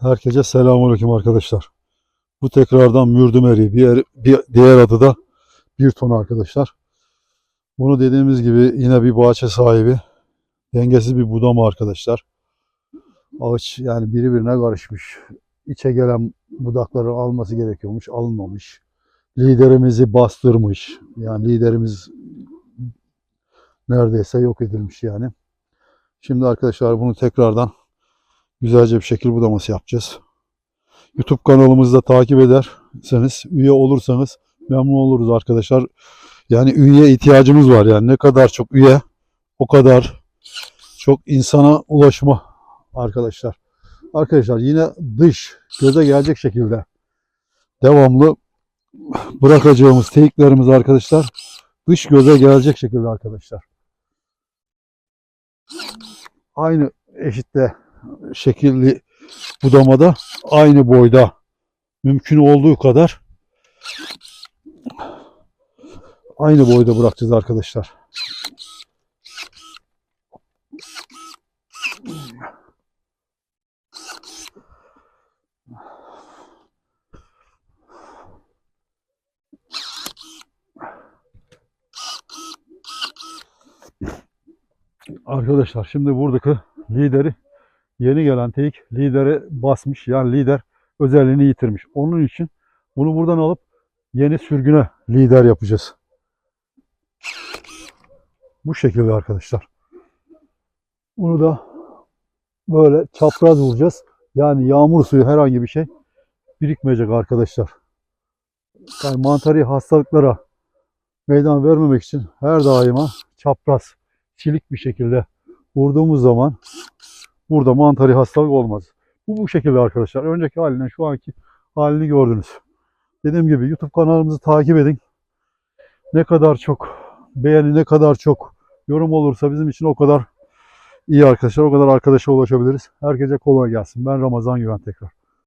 Herkese selamünaleyküm arkadaşlar. Bu tekrardan mürdümeri, bir, bir diğer adı da bir ton arkadaşlar. Bunu dediğimiz gibi yine bir bahçe sahibi. Dengesiz bir budama arkadaşlar. Ağaç yani birbirine karışmış. İçe gelen budakları alması gerekiyormuş, alınmamış. Liderimizi bastırmış. Yani liderimiz neredeyse yok edilmiş yani. Şimdi arkadaşlar bunu tekrardan güzelce bir şekil budaması yapacağız. YouTube kanalımızda takip ederseniz, üye olursanız memnun oluruz arkadaşlar. Yani üye ihtiyacımız var yani ne kadar çok üye o kadar çok insana ulaşma arkadaşlar. Arkadaşlar yine dış göze gelecek şekilde devamlı bırakacağımız teyiklerimiz arkadaşlar dış göze gelecek şekilde arkadaşlar. Aynı eşitte şekilli budamada aynı boyda mümkün olduğu kadar aynı boyda bırakacağız arkadaşlar. Arkadaşlar şimdi buradaki lideri yeni gelen teyik lidere basmış. Yani lider özelliğini yitirmiş. Onun için bunu buradan alıp yeni sürgüne lider yapacağız. Bu şekilde arkadaşlar. Bunu da böyle çapraz vuracağız. Yani yağmur suyu herhangi bir şey birikmeyecek arkadaşlar. Yani mantari hastalıklara meydan vermemek için her daima çapraz, çilik bir şekilde vurduğumuz zaman burada mantari hastalık olmaz. Bu bu şekilde arkadaşlar. Önceki halinden şu anki halini gördünüz. Dediğim gibi YouTube kanalımızı takip edin. Ne kadar çok beğeni, ne kadar çok yorum olursa bizim için o kadar iyi arkadaşlar. O kadar arkadaşa ulaşabiliriz. Herkese kolay gelsin. Ben Ramazan Güven tekrar.